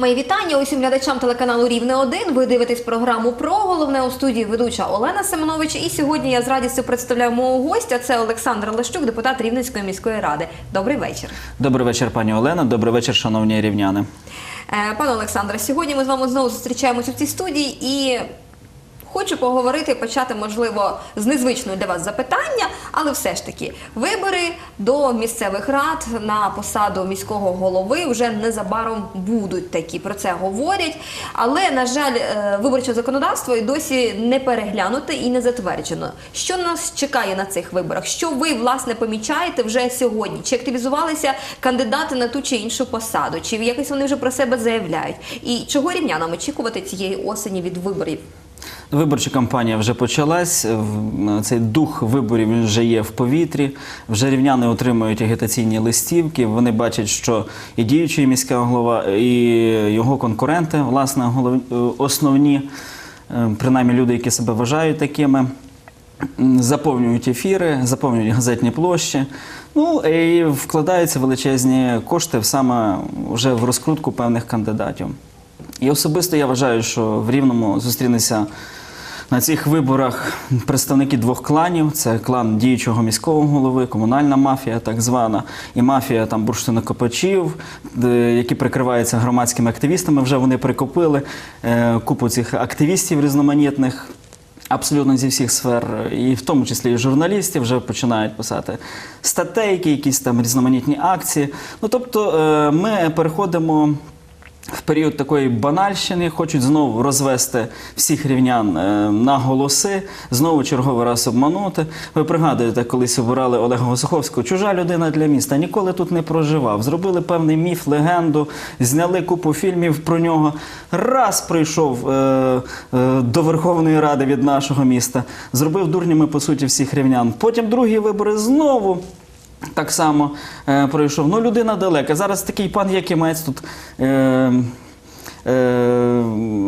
Мої вітання усім глядачам телеканалу Рівне 1 Ви дивитесь програму про головне у студії ведуча Олена Семенович. І сьогодні я з радістю представляю мого гостя. Це Олександр Лещук, депутат Рівненської міської ради. Добрий вечір. Добрий вечір, пані Олена. Добрий вечір, шановні рівняни. Е, Пане Олександре, сьогодні ми з вами знову зустрічаємося в цій студії і. Хочу поговорити, почати, можливо, з незвичного для вас запитання, але все ж таки вибори до місцевих рад на посаду міського голови вже незабаром будуть такі. Про це говорять. Але, на жаль, е, виборче законодавство і досі не переглянуте і не затверджено. Що нас чекає на цих виборах? Що ви власне помічаєте вже сьогодні? Чи активізувалися кандидати на ту чи іншу посаду? Чи якось вони вже про себе заявляють? І чого рівнянам очікувати цієї осені від виборів? Виборча кампанія вже почалась. Цей дух виборів вже є в повітрі. Вже рівняни отримують агітаційні листівки. Вони бачать, що і діючий міська голова, і його конкуренти, власне, е, основні, е, принаймні люди, які себе вважають такими. Заповнюють ефіри, заповнюють газетні площі. Ну і вкладаються величезні кошти саме вже в розкрутку певних кандидатів. І особисто я вважаю, що в Рівному зустрінеться на цих виборах представники двох кланів: це клан діючого міського голови, комунальна мафія, так звана, і мафія там бурштинокопачів, де- які прикриваються громадськими активістами. Вже вони прикупили е, купу цих активістів різноманітних. Абсолютно зі всіх сфер, і в тому числі і журналістів, вже починають писати статейки, якісь там різноманітні акції. Ну тобто е, ми переходимо в період такої банальщини, хочуть знову розвести всіх рівнян е, на голоси, знову черговий раз обманути. Ви пригадуєте, колись обирали Олега Висоховського, чужа людина для міста, ніколи тут не проживав. Зробили певний міф, легенду, зняли купу фільмів про нього. Раз прийшов е, е, до Верховної Ради від нашого міста, зробив дурнями по суті всіх рівнян. Потім другі вибори знову. Так само е, пройшов. Ну, людина далека. Зараз такий пан Якимець тут. Е, Е,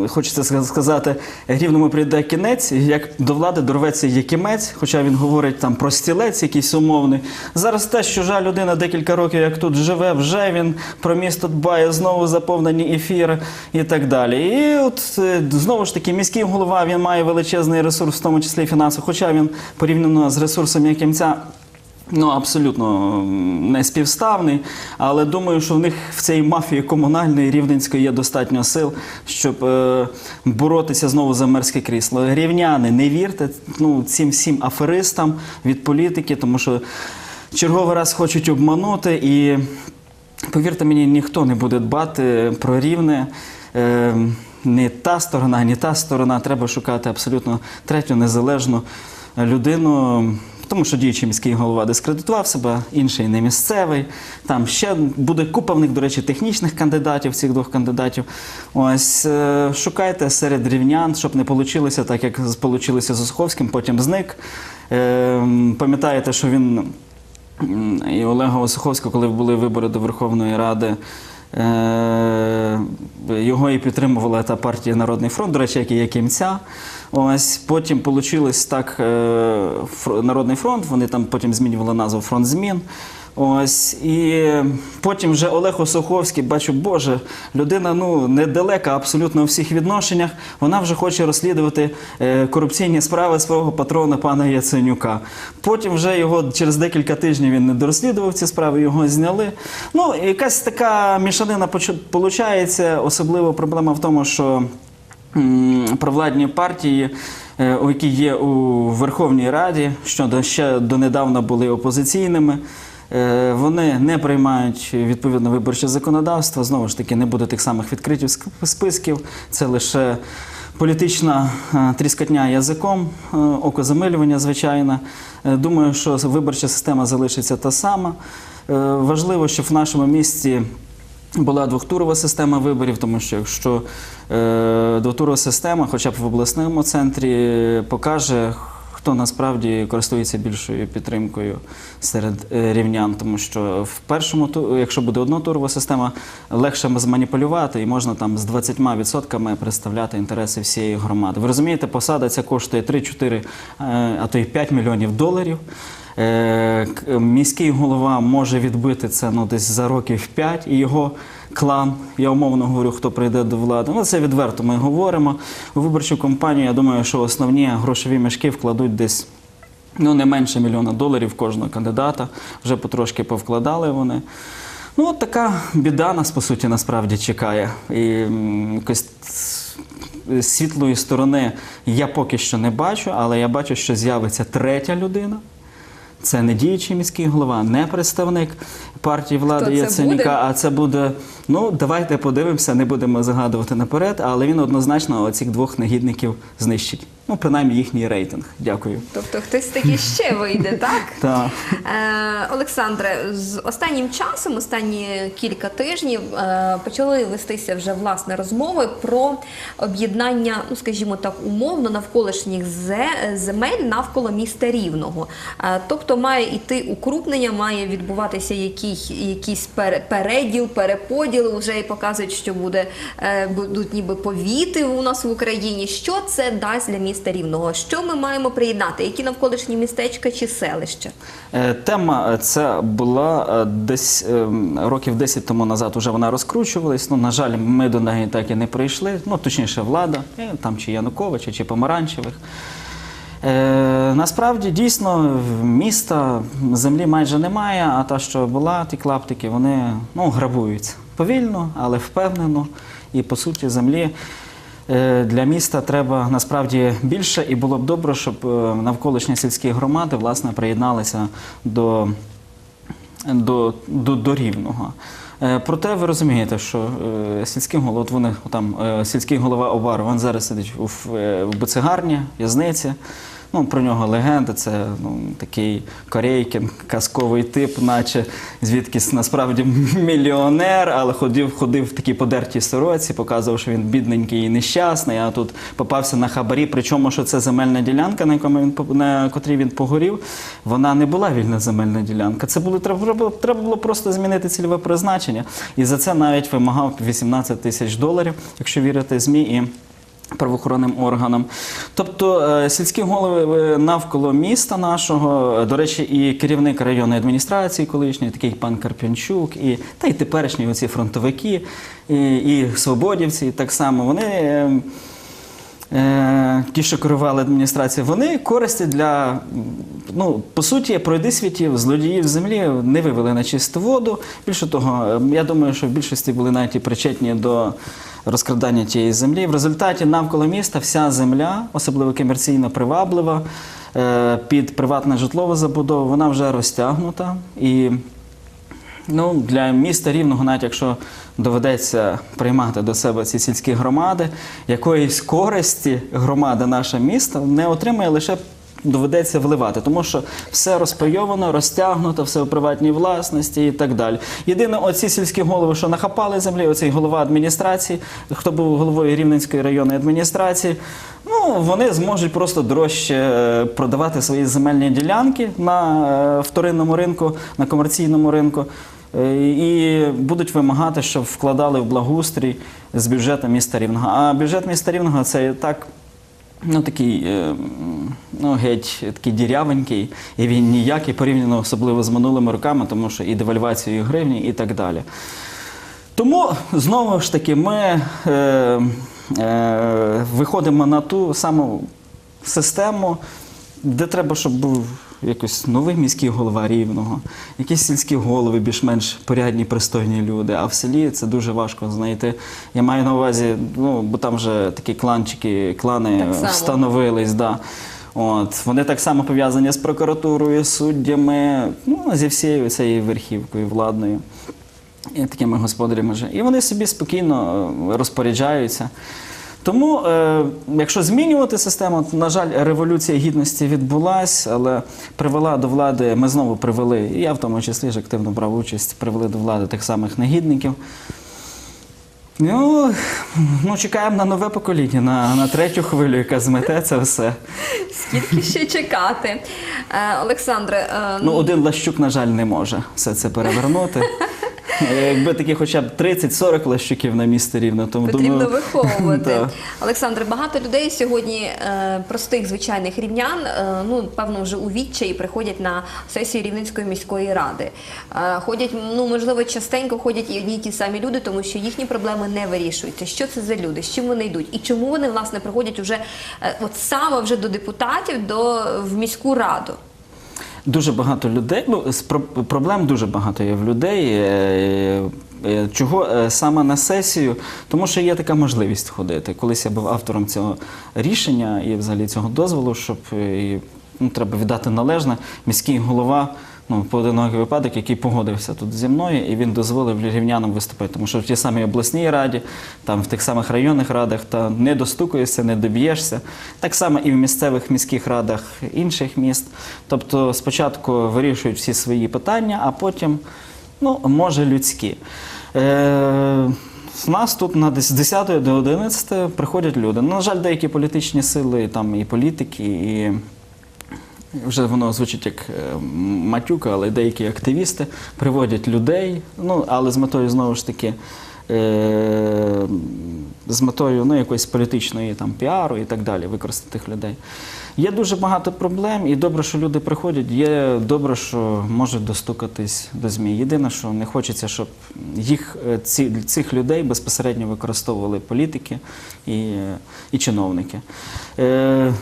хочеться сказати, рівному прийде кінець, як до влади дорветься Якимець, хоча він говорить там про стілець якийсь умовний. Зараз теж чужа людина декілька років, як тут живе, вже він про місто дбає, знову заповнені ефіри і так далі. І от е, знову ж таки, міський голова він має величезний ресурс, в тому числі фінансовий, хоча він порівняно з ресурсом Якимця. Ну, абсолютно не співставний, але думаю, що в них в цій мафії комунальної рівненської є достатньо сил, щоб е, боротися знову за мерське крісло. Рівняни, не вірте ну, цим всім аферистам від політики, тому що черговий раз хочуть обманути і повірте мені, ніхто не буде дбати про рівне. Е, не та сторона, ні та сторона. Треба шукати абсолютно третю незалежну людину. Тому що діючий міський голова дискредитував себе, інший не місцевий. Там ще буде купа в них, до речі, технічних кандидатів, цих двох кандидатів. Ось е, шукайте серед рівнян, щоб не вийшло так, як вийшло з Осуховським, потім зник. Е, Пам'ятаєте, що він і Олега Осуховського, коли були вибори до Верховної Ради, е, його і підтримувала та партія Народний фронт, до речі, як і Якимця. Ось потім вийшло так е, Народний фронт, вони там потім змінювали назву Фронт змін. Ось і потім вже Олег Осуховський, бачу, Боже, людина ну недалека абсолютно у всіх відношеннях. Вона вже хоче розслідувати е, корупційні справи свого патрона пана Яценюка. Потім вже його через декілька тижнів він не дорозслідував ці справи, його зняли. Ну, якась така мішанина виходить, особливо проблема в тому, що провладні партії, е, які є у Верховній Раді, що ще донедавна були опозиційними. е, Вони не приймають відповідно виборче законодавство. Знову ж таки, не буде тих самих відкритів списків. Це лише політична е, тріскотня язиком, окозамилювання, звичайно. Думаю, що виборча система залишиться та сама. Важливо, щоб в нашому місті була двохтурова система виборів, тому що якщо е, двотурова система, хоча б в обласному центрі, покаже, хто насправді користується більшою підтримкою серед е, рівнян, тому що в першому ту- якщо буде однотурова система, легше зманіпулювати і можна там з 20% представляти інтереси всієї громади. Ви розумієте, посада ця коштує 3-4, е, а то й 5 мільйонів доларів. Е, Міський голова може відбити це ну, десь за років 5, і його клан, я умовно говорю, хто прийде до влади. Ну, це відверто ми говоримо. У виборчу кампанію, я думаю, що основні грошові мішки вкладуть десь ну, не менше мільйона доларів кожного кандидата. Вже потрошки повкладали вони. Ну, от така біда нас, по суті, насправді чекає. І якось світлої сторони я поки що не бачу, але я бачу, що з'явиться третя людина. Це не діючий міський голова, не представник партії влади Хто це Яценюка, буде? а це буде. Ну, давайте подивимося, не будемо загадувати наперед, але він однозначно оцих двох негідників знищить. Ну, принаймні їхній рейтинг. Дякую. Тобто хтось таки ще вийде, так? Так. Е, Олександре, з останнім часом, останні кілька тижнів, е, почали вестися вже власне розмови про об'єднання, ну скажімо так, умовно навколишніх земель навколо міста Рівного. Е, тобто має йти укрупнення, має відбуватися який, якийсь пере- переділ, переподіл. Вже і показують, що буде е, будуть ніби повіти у нас в Україні. Що це дасть для міста Рівного? Що ми маємо приєднати? Які навколишні містечка чи селища? Е, Тема е, це була десь років 10 тому назад. Уже вона розкручувалась. Ну, на жаль, ми до неї так і не прийшли. Ну, точніше, влада, там чи Януковича, чи Помаранчевих. Насправді дійсно міста землі майже немає, а та, що була, ті клаптики, вони ну, грабуються повільно, але впевнено. І по суті, землі е, для міста треба насправді більше, і було б добре, щоб е, навколишні сільські громади власне приєдналися до до, до, до рівного. Е, Проте ви розумієте, що сільський голова, вони там сільський голова Обару, він зараз сидить в буцегарні, в'язниці. Ну, про нього легенда, це ну, такий корейкін, казковий тип, наче звідкись насправді мільйонер, але ходив, ходив в такій подертій сороці, показував, що він бідненький і нещасний, а тут попався на хабарі. Причому, що це земельна ділянка, на, якому він, на котрій він погорів, вона не була вільна земельна ділянка. Це було, треба, було, треба було просто змінити цільове призначення. І за це навіть вимагав 18 тисяч доларів, якщо вірити ЗМІ. І правоохоронним органам. Тобто е, сільські голови е, навколо міста нашого, е, до речі, і керівник районної адміністрації колишньої, такий пан Карпянчук, і та й теперішні оці фронтовики, і, і свободівці, і так само вони. е, Ті, що керували адміністрацією, вони користі для, ну, по суті, пройди світів, злодіїв землі не вивели на чисту воду. Більше того, я думаю, що в більшості були навіть і причетні до розкрадання тієї землі. В результаті навколо міста вся земля, особливо комерційно приваблива, е, під приватне житлову забудову, вона вже розтягнута. І Ну, для міста рівного, навіть якщо доведеться приймати до себе ці сільські громади, якоїсь користі громада наше місто не отримає лише. Доведеться вливати, тому що все розпайовано, розтягнуто, все у приватній власності і так далі. Єдине, оці сільські голови, що нахапали землі, оцей голова адміністрації, хто був головою Рівненської районної адміністрації, ну вони зможуть просто дорожче е, продавати свої земельні ділянки на е, вторинному ринку, на комерційному ринку. Е, І будуть вимагати, щоб вкладали в благоустрій з бюджету міста Рівного. А бюджет міста Рівного це так. Ну, такий, е, ну, геть такий дірявенький, і він ніякий порівняно особливо з минулими роками, тому що і девальвацією гривні, і так далі. Тому знову ж таки ми е, е, виходимо на ту саму систему, де треба, щоб був якось новий міський голова рівного, якісь сільські голови, більш-менш порядні, пристойні люди. А в селі це дуже важко знайти. Я маю на увазі, ну, бо там вже такі кланчики, клани Так встановились. Да. От, вони так само пов'язані з прокуратурою, суддями, ну, зі всією цією верхівкою владною і такими господарями. же. І вони собі спокійно е, розпоряджаються. Тому, е, якщо змінювати систему, то, на жаль, революція гідності відбулась, але привела до влади, ми знову привели, і я в тому числі ж активно брав участь, привели до влади тих самих негідників. Ну, ну чекаємо на нове покоління, на, на третю хвилю, яка змете це все. Скільки ще чекати? Е, Олександре, е, Ну, один Лащук, на жаль, не може все це перевернути. Якби такі хоча б 30-40 лещуків на місто рівно, тому Потрібно думаю, виховувати. Олександр, багато людей сьогодні, е, простих звичайних рівнян, е, ну певно, вже у відчаї приходять на сесію Рівненської міської ради. Е, ходять, ну можливо, частенько ходять і одні й ті самі люди, тому що їхні проблеми не вирішуються. Що це за люди? З чим вони йдуть? І чому вони власне приходять уже е, от саме вже до депутатів, до в міську раду? Дуже багато людей. Ну, проблем дуже багато є в людей. Е, е, Чого е, саме на сесію? Тому що є така можливість ходити. Колись я був автором цього рішення і взагалі цього дозволу, щоб і, ну, треба віддати належне. Міський голова. Ну, поодинокий випадок, який погодився тут зі мною, і він дозволив рівнянам виступити. Тому що в тій самій обласній раді, там в тих самих районних радах, та не достукуєшся, не доб'єшся. Так само і в місцевих міських радах інших міст. Тобто спочатку вирішують всі свої питання, а потім, ну, може, людські. Е- у нас тут на з 10 до 11 приходять люди. На жаль, деякі політичні сили, там і політики, і вже воно звучить як е, матюка, але деякі активісти приводять людей, ну але з метою знову ж таки. е, З метою ну, якоїсь політичної там піару і так далі, використати тих людей. Є дуже багато проблем, і добре, що люди приходять. Є добре, що можуть достукатись до ЗМІ. Єдине, що не хочеться, щоб їх е, ці, цих людей безпосередньо використовували політики і, і чиновники. Е,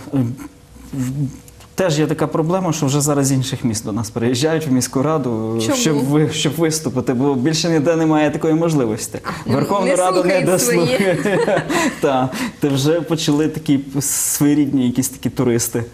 Теж є така проблема, що вже зараз з інших міст до нас приїжджають в міську раду, Чому? щоб ви щоб виступити, бо більше ніде немає такої можливості. Верховну не Раду не дослухає. Так, ти вже почали такі своєрідні якісь такі туристи.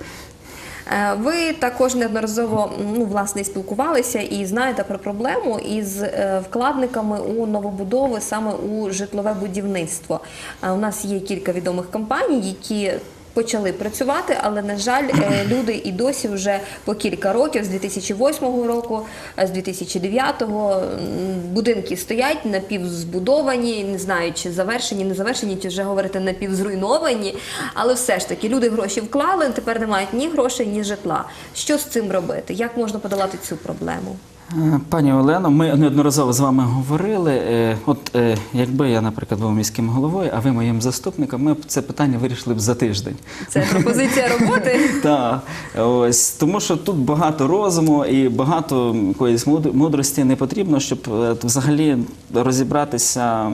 Е, Ви також неодноразово ну, власне спілкувалися і знаєте про проблему із е, вкладниками у новобудови саме у житлове будівництво. Е, У нас є кілька відомих компаній, які почали працювати, але на жаль, е, люди і досі вже по кілька років з 2008 року, е, з 2009-го м, будинки стоять напівзбудовані, не знаю, чи завершені, не завершені, чи вже говорити напівзруйновані. Але все ж таки люди гроші вклали, тепер не мають ні грошей, ні житла. Що з цим робити? Як можна подолати цю проблему? Е, Пані Олено, ми неодноразово з вами говорили. е, От е, якби я, наприклад, був міським головою, а ви моїм заступником, ми б це питання вирішили б за тиждень. Це пропозиція роботи. Так, ось тому, що тут багато розуму і багато якоїсь муд- мудрості не потрібно, щоб взагалі розібратися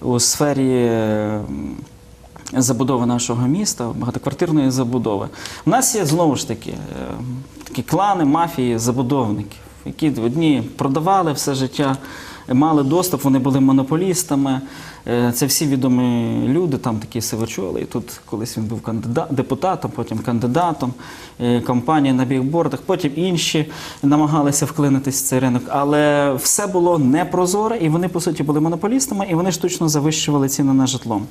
у сфері. Забудови нашого міста, багатоквартирної забудови. У нас є знову ж таки такі клани, мафії забудовників, які одні продавали все життя, мали доступ, вони були монополістами. Е, Це всі відомі люди, там такі сивочоли. І тут колись він був депутатом, потім кандидатом, е, компанія на бігбордах, потім інші намагалися вклинитись в цей ринок. Але все було непрозоре, і вони, по суті, були монополістами, і вони штучно завищували ціни на житло.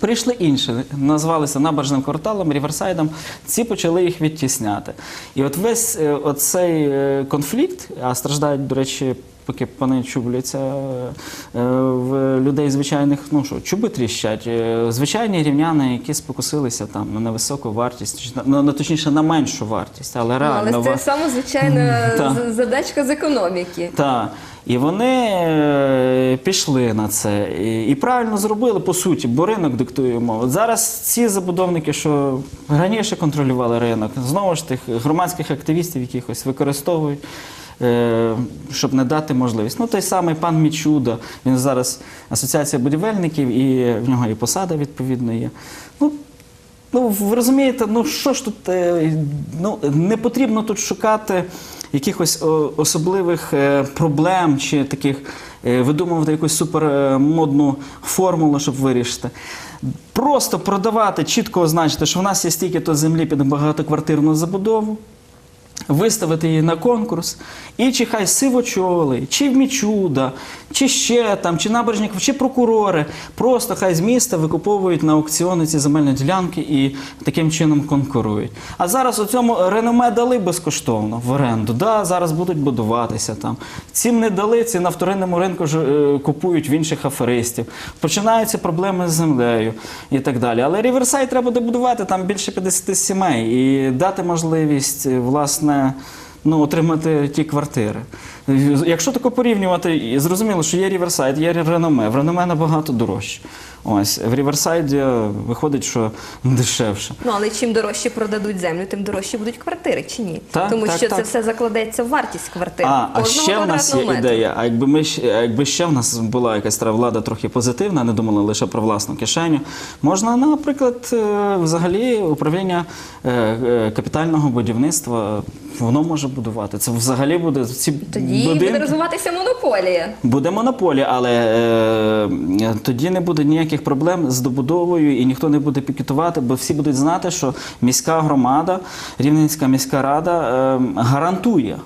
Прийшли інші, назвалися набережним кварталом, ріверсайдом. Ці почали їх відтісняти. І от весь е, оцей е, конфлікт, а страждають, до речі, поки пани чубляться е, в людей звичайних, ну що, чуби тріщать. Е, Звичайні рівняни, які спокусилися там на невисоку вартість, на, на точніше на меншу вартість, але Ну. Але це саме звичайна задачка з економіки. так. І вони е, пішли на це. І, правильно зробили, по суті, бо ринок диктує умови. Зараз ці забудовники, що раніше контролювали ринок, знову ж тих громадських активістів якихось використовують, щоб не дати можливість. Ну, той самий пан Мічуда, він зараз асоціація будівельників, і в нього і посада відповідно є. Ну, Ну, ви розумієте, ну що ж тут е, ну, не потрібно тут шукати якихось особливих е, проблем чи таких е, видумувати якусь супермодну формулу, щоб вирішити. Просто продавати, чітко означити, що в нас є стільки-то землі під багатоквартирну забудову. Виставити її на конкурс, і чи хай сивочоли, чи Мічуда, чи ще там, чи набережників, чи прокурори, просто хай з міста викуповують на аукціони ці земельні ділянки і таким чином конкурують. А зараз у цьому реноме дали безкоштовно в оренду. Да, зараз будуть будуватися там. Цим не дали, ці на вторинному ринку ж, е, купують в інших аферистів. Починаються проблеми з землею і так далі. Але Ріверсайд треба добудувати там більше 50 сімей і дати можливість, е, власне. Ну, отримати ті квартири. Якщо тако порівнювати, зрозуміло, що є Ріверсайд, є Реноме. В Реноме набагато дорожче. Ось в Ріверсайді виходить, що дешевше. Ну але чим дорожче продадуть землю, тим дорожчі будуть квартири, чи ні? Так, Тому так, що так. це все закладеться в вартість квартир. А, а ще в нас є метру. ідея. А якби ми якби ще в нас була якась така влада трохи позитивна, не думала лише про власну кишеню, можна, наприклад, е, взагалі управління е, е, капітального будівництва воно може будувати. Це взагалі буде ці Тоді будинки- буде розвиватися монополія. Буде монополія, але е, тоді не буде ніяких проблем з добудовою і ніхто не буде пікетувати, бо всі будуть знати, що міська громада, Рівненська міська рада е, гарантує.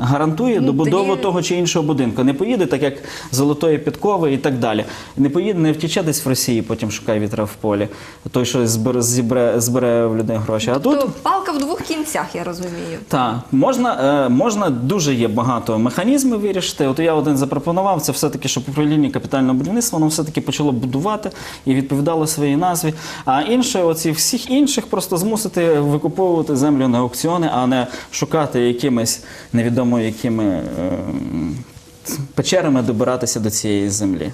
Гарантує добудову тоді- того чи іншого будинку. Не поїде так, як золотої підкови і так далі. Не поїде, не втіче десь в Росії, потім шукає вітра в полі. Той, що збере, зібре, збере в людей гроші. А тут То палка в двох кінцях, я розумію. так, можна, е, можна дуже є багато механізмів вирішити. От я один запропонував, це все-таки, щоб управління капітального будівництва воно все-таки почало будувати і відповідало своїй назві. А інше, оці всіх інших, просто змусити викуповувати землю на аукціони, а не шукати якимись невідомо якими е, печерами добиратися до цієї землі.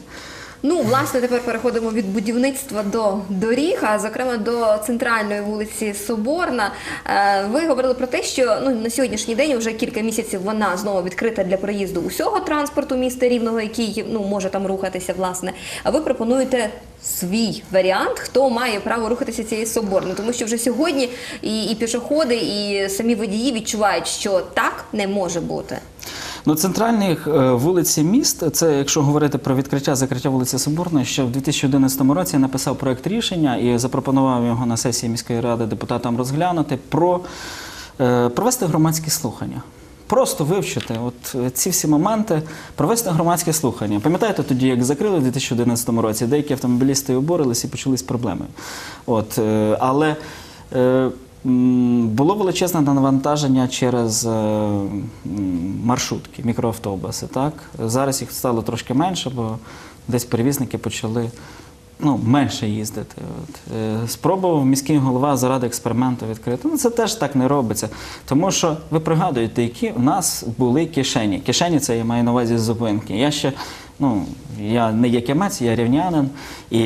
Ну, власне, тепер переходимо від будівництва до доріг, а зокрема до центральної вулиці Соборна. Е, Ви говорили про те, що ну на сьогоднішній день вже кілька місяців вона знову відкрита для проїзду усього транспорту міста Рівного, який ну може там рухатися. Власне, а ви пропонуєте свій варіант, хто має право рухатися цією соборною, тому що вже сьогодні і, і пішоходи, і самі водії відчувають, що так не може бути. Ну, центральні е, вулиці міст, це якщо говорити про відкриття закриття вулиці Соборної, ще в 2011 році я написав проект рішення і запропонував його на сесії міської ради депутатам розглянути про е, провести громадські слухання. Просто вивчити от е, ці всі моменти, провести громадські слухання. Пам'ятаєте тоді, як закрили в 2011 році, деякі автомобілісти обурились і почались проблеми. От, але було величезне навантаження через е, маршрутки, мікроавтобуси. Так? Зараз їх стало трошки менше, бо десь перевізники почали ну, менше їздити. От. Е, Спробував міський голова заради експерименту відкрити. Ну, це теж так не робиться. Тому що ви пригадуєте, які в нас були кишені. Кишені це я маю на увазі зупинки. Я ще. Ну, я не якимець, я рівнянин, і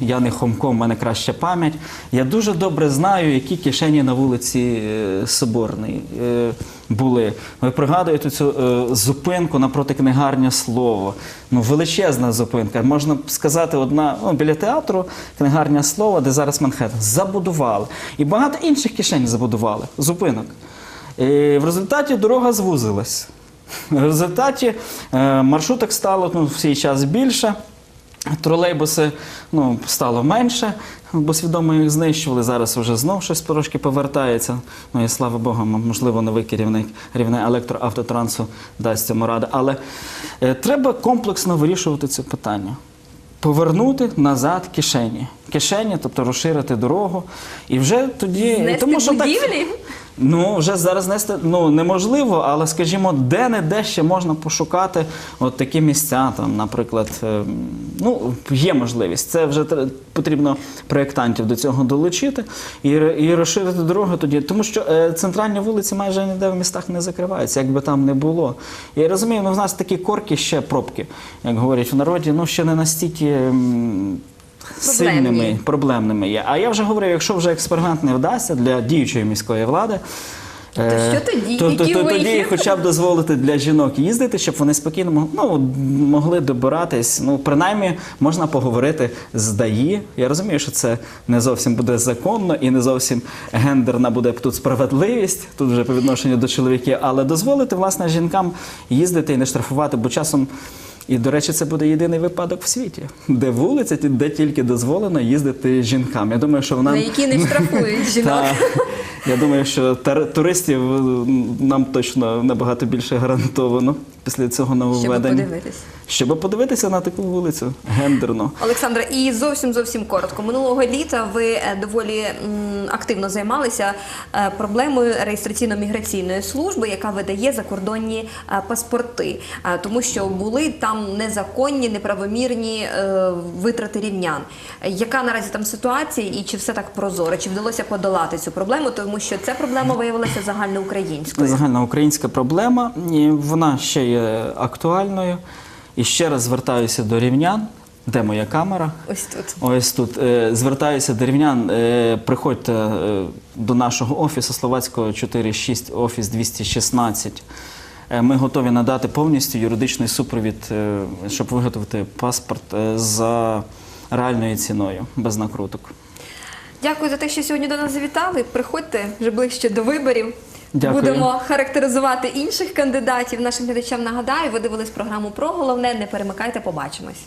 я не хомко, в мене краща пам'ять. Я дуже добре знаю, які кишені на вулиці е, Соборній е, були. Ви пригадуєте цю е, зупинку напроти книгарня слово. Ну, величезна зупинка. Можна сказати, одна ну, біля театру книгарня слово, де зараз Манхеттен. Забудували. І багато інших кишень забудували, зупинок. І в результаті дорога звузилась. В результаті е, маршруток стало ну, в цей час більше. Тролейбуси ну, стало менше, бо свідомо їх знищували. Зараз вже знов щось трошки повертається. Ну і слава Богу, можливо, новий керівник рівне електроавтотрансу дасть цьому раду. Але е, треба комплексно вирішувати це питання. Повернути назад кишені. Кишені, тобто розширити дорогу. І вже тоді. Знести так- будівлі? Ну, вже зараз нести ну, неможливо, але скажімо, де-не-де ще можна пошукати от такі місця, там, наприклад, е, ну, є можливість. Це вже потрібно проєктантів до цього долучити і, і розширити дороги тоді. Тому що е, центральні вулиці майже ніде в містах не закриваються, як би там не було. Я розумію, ну, в нас такі корки ще пробки, як говорять в народі, ну ще не настільки. Сильними проблемними є. А я вже говорив, якщо вже експеримент не вдасться для діючої міської влади. То е, що тоді? То, то, то, тоді хоча б дозволити для жінок їздити, щоб вони спокійно ну, могли добиратись. Ну, принаймні, можна поговорити з ДАІ. Я розумію, що це не зовсім буде законно і не зовсім гендерна буде тут справедливість, тут вже по відношенню до чоловіків, але дозволити власне жінкам їздити і не штрафувати, бо часом. І, до речі, це буде єдиний випадок в світі, де вулиця, де тільки дозволено їздити жінкам. Я думаю, що вона На які не штрафують жінок. Я думаю, що туристів нам точно набагато більше гарантовано після цього Щоб подивитись. Щоб подивитися на таку вулицю гендерну. Олександра, і зовсім зовсім коротко. Минулого літа ви е, доволі м, активно займалися е, проблемою реєстраційно-міграційної служби, яка видає закордонні е, паспорти, Е, тому що були там незаконні, неправомірні е, витрати рівнян. Яка наразі там ситуація, і чи все так прозоро? Чи вдалося подолати цю проблему? Тому тому що ця проблема виявилася загальноукраїнською. Загальноукраїнська проблема, і вона ще є актуальною. І ще раз звертаюся до рівнян. Де моя камера? Ось тут. Ось тут Е, звертаюся до рівнян. Е, Приходьте е, до нашого офісу Словацького 46, офіс 216. Е, Ми готові надати повністю юридичний супровід, щоб виготовити паспорт за реальною ціною, без накруток. Дякую за те, що сьогодні до нас завітали. Приходьте вже ближче до виборів. Дякую. Будемо характеризувати інших кандидатів. Нашим глядачам нагадаю, ви дивились програму про головне. Не перемикайте, побачимось.